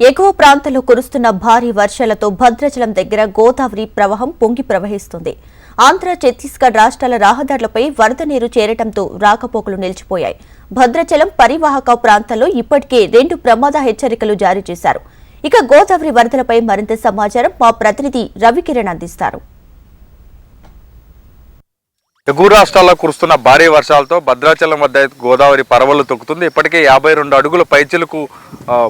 ఎగువ ప్రాంతంలో కురుస్తున్న భారీ వర్షాలతో భద్రాచలం దగ్గర గోదావరి ప్రవాహం పొంగి ప్రవహిస్తుంది. ఆంధ్ర ఛత్తీస్గఢ్ రాష్ట్రాల రహదారులపై వరద నీరు చేరటంతో రాకపోకలు నిలిచిపోయాయి. భద్రాచలం పరివాహక ప్రాంతాల్లో ఇప్పటికే రెండు ప్రమాద హెచ్చరికలు జారీ చేశారు. ఇక గోదావరి వరదలపై మరింత సమాచారం మా ప్రతినిధి రవికిరణ్ అందిస్తారు. ఎగువ రాష్ట్రాల్లో కురుస్తున్న భారీ వర్షాలతో భద్రాచలం వద్ద అయితే గోదావరి పరవలు తొక్కుతుంది. ఇప్పటికే యాభై రెండు అడుగుల పైచిలకు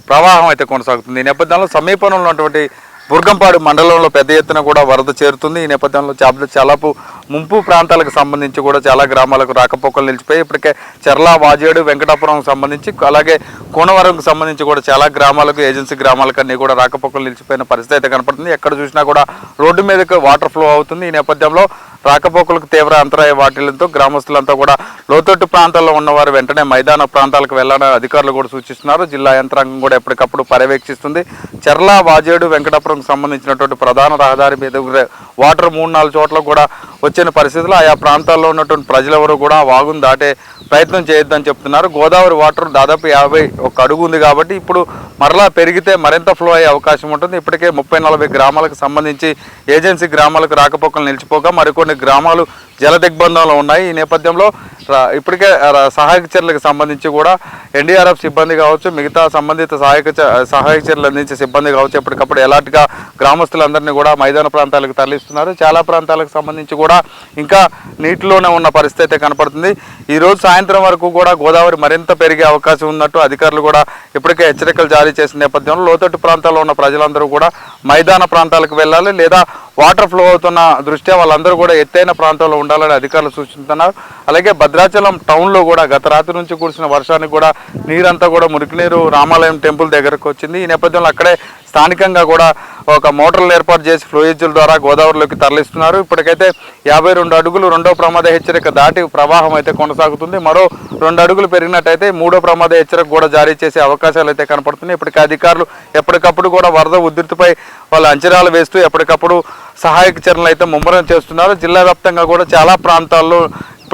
ప్రవాహం అయితే కొనసాగుతుంది. ఈ నేపథ్యంలో సమీపంలో ఉన్నటువంటి బుర్గంపాడు మండలంలో పెద్ద ఎత్తున కూడా వరద చేరుతుంది. ఈ నేపథ్యంలో చాలా చాలాపు ముంపు ప్రాంతాలకు సంబంధించి కూడా చాలా గ్రామాలకు రాకపోకలు నిలిచిపోయి ఇప్పటికే చెర్ల వాజేడు వెంకటాపురంకు సంబంధించి అలాగే కోనవరంకు సంబంధించి కూడా చాలా గ్రామాలకు ఏజెన్సీ గ్రామాలకు కూడా రాకపోకలు నిలిచిపోయిన పరిస్థితి అయితే కనపడుతుంది. ఎక్కడ చూసినా కూడా రోడ్డు మీదకి వాటర్ ఫ్లో అవుతుంది. ఈ నేపథ్యంలో రాకపోకలకు తీవ్ర అంతరాయ వాటిలతో గ్రామస్తులంతా కూడా లోతట్టు ప్రాంతాల్లో ఉన్నవారు వెంటనే మైదాన ప్రాంతాలకు వెళ్ళాలని అధికారులు కూడా సూచిస్తున్నారు. జిల్లా యంత్రాంగం కూడా ఎప్పటికప్పుడు పర్యవేక్షిస్తుంది. చెర్ల వాజేడు వెంకటాపురంకు సంబంధించినటువంటి ప్రధాన రహదారి మీద వాటర్ మూడు నాలుగు చోట్ల కూడా వచ్చిన పరిస్థితుల్లో ఆయా ప్రాంతాల్లో ఉన్నటువంటి ప్రజలెవరూ కూడా వాగును దాటే ప్రయత్నం చేయొద్దని చెప్తున్నారు. గోదావరి వాటర్ దాదాపు యాభై ఒక అడుగు ఉంది కాబట్టి ఇప్పుడు మరలా పెరిగితే మరింత ఫ్లో అయ్యే అవకాశం ఉంటుంది. ఇప్పటికే ముప్పై నలభై గ్రామాలకు సంబంధించి ఏజెన్సీ గ్రామాలకు రాకపోకలు నిలిచిపోగా మరికొన్ని గ్రామాలు జల దిగ్బంధంలో ఉన్నాయి. ఈ నేపథ్యంలో రా- ఇప్పటికే సహాయక చర్యలకు సంబంధించి కూడా ఎన్డీఆర్ఎఫ్ సిబ్బంది కావచ్చు మిగతా సంబంధిత సహాయక చ- సహాయక చర్యలు అందించే సిబ్బంది కావచ్చు ఎప్పటికప్పుడు ఎలాంటిగా గ్రామస్తులందరినీ కూడా మైదాన ప్రాంతాలకు తరలిస్తున్నారు. చాలా ప్రాంతాలకు సంబంధించి కూడా ఇంకా నీటిలోనే ఉన్న పరిస్థితి అయితే కనపడుతుంది. ఈరోజు సాయంత్రం వరకు కూడా గోదావరి మరింత పెరిగే అవకాశం ఉన్నట్టు అధికారులు కూడా ఇప్పటికే హెచ్చరికలు జారీ చేసిన నేపథ్యంలో లోతట్టు ప్రాంతాల్లో ఉన్న ప్రజలందరూ కూడా మైదాన ప్రాంతాలకు వెళ్ళాలి లేదా వాటర్ ఫ్లో అవుతున్న దృష్ట్యా వాళ్ళందరూ కూడా ఎత్తైన ప్రాంతంలో ఉండాలని అధికారులు సూచిస్తున్నారు. అలాగే భద్రాచలం టౌన్లో కూడా గత రాత్రి నుంచి కురిసిన వర్షానికి కూడా నీరంతా కూడా మురికి నీరు రామాలయం టెంపుల్ దగ్గరకు వచ్చింది. ఈ నేపథ్యంలో అక్కడే స్థానికంగా కూడా ఒక మోటార్లు ఏర్పాటు చేసి ఫ్లోయేజ్ల ద్వారా గోదావరిలోకి తరలిస్తున్నారు. ఇప్పటికైతే యాభై రెండు అడుగులు రెండో ప్రమాద హెచ్చరిక దాటి ప్రవాహం అయితే కొనసాగుతుంది. మరో రెండు అడుగులు పెరిగినట్టయితే మూడో ప్రమాద హెచ్చరిక కూడా జారీ చేసే అవకాశాలు అయితే కనపడుతున్నాయి. ఇప్పటికే అధికారులు ఎప్పటికప్పుడు కూడా వరద ఉధృతిపై వాళ్ళు అంచనాలు వేస్తూ ఎప్పటికప్పుడు సహాయక చర్యలు అయితే ముమ్మరం చేస్తున్నారు. జిల్లా వ్యాప్తంగా కూడా చాలా ప్రాంతాల్లో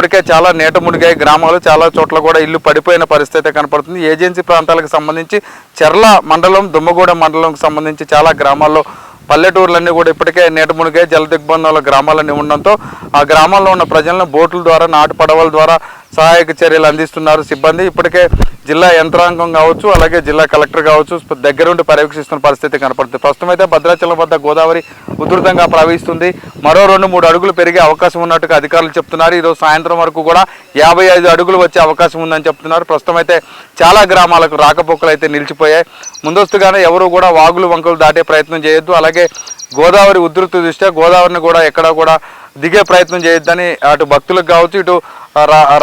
ఇప్పటికే చాలా నీట మునిగాయి గ్రామాలు చాలా చోట్ల కూడా ఇల్లు పడిపోయిన పరిస్థితి కనపడుతుంది. ఏజెన్సీ ప్రాంతాలకు సంబంధించి చెర్ల మండలం దుమ్మగూడెం మండలంకి సంబంధించి చాలా గ్రామాల్లో పల్లెటూర్లన్నీ కూడా ఇప్పటికే నీట మునిగాయి జల దిగ్బంధంలో గ్రామాలన్నీ ఉండడంతో ఆ గ్రామాల్లో ఉన్న ప్రజలను బోట్ల ద్వారా నాటు పడవల ద్వారా సహాయక చర్యలు అందిస్తున్నారు సిబ్బంది. ఇప్పటికే జిల్లా యంత్రాంగం కావచ్చు అలాగే జిల్లా కలెక్టర్ కావచ్చు దగ్గరుండి పర్యవేక్షిస్తున్న పరిస్థితి కనపడుతుంది. ప్రస్తుతం అయితే భద్రాచలం వద్ద గోదావరి ఉధృతంగా ప్రవహిస్తుంది. మరో రెండు మూడు అడుగులు పెరిగే అవకాశం ఉన్నట్టుగా అధికారులు చెప్తున్నారు. ఈరోజు సాయంత్రం వరకు కూడా యాభై ఐదు అడుగులు వచ్చే అవకాశం ఉందని చెప్తున్నారు. ప్రస్తుతం అయితే చాలా గ్రామాలకు రాకపోకలు అయితే నిలిచిపోయాయి. ముందస్తుగానే ఎవరు కూడా వాగులు వంకలు దాటే ప్రయత్నం చేయొద్దు. అలాగే గోదావరి ఉధృతి దృష్ట్యా గోదావరిని కూడా ఎక్కడా కూడా దిగే ప్రయత్నం చేయొద్దని అటు భక్తులకు కావచ్చు ఇటు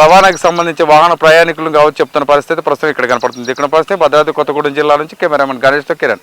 రవాణాకి సంబంధించి వాహన ప్రయాణికులు కావచ్చు చెప్తున్న పరిస్థితి ప్రస్తుతం ఇక్కడ కనపడుతుంది. ఇక్కడ పరిస్థితి భద్రాద్రి కొత్తగూడెం జిల్లా నుంచి కెమెరామెన్ గణేష్తో కిరణ్.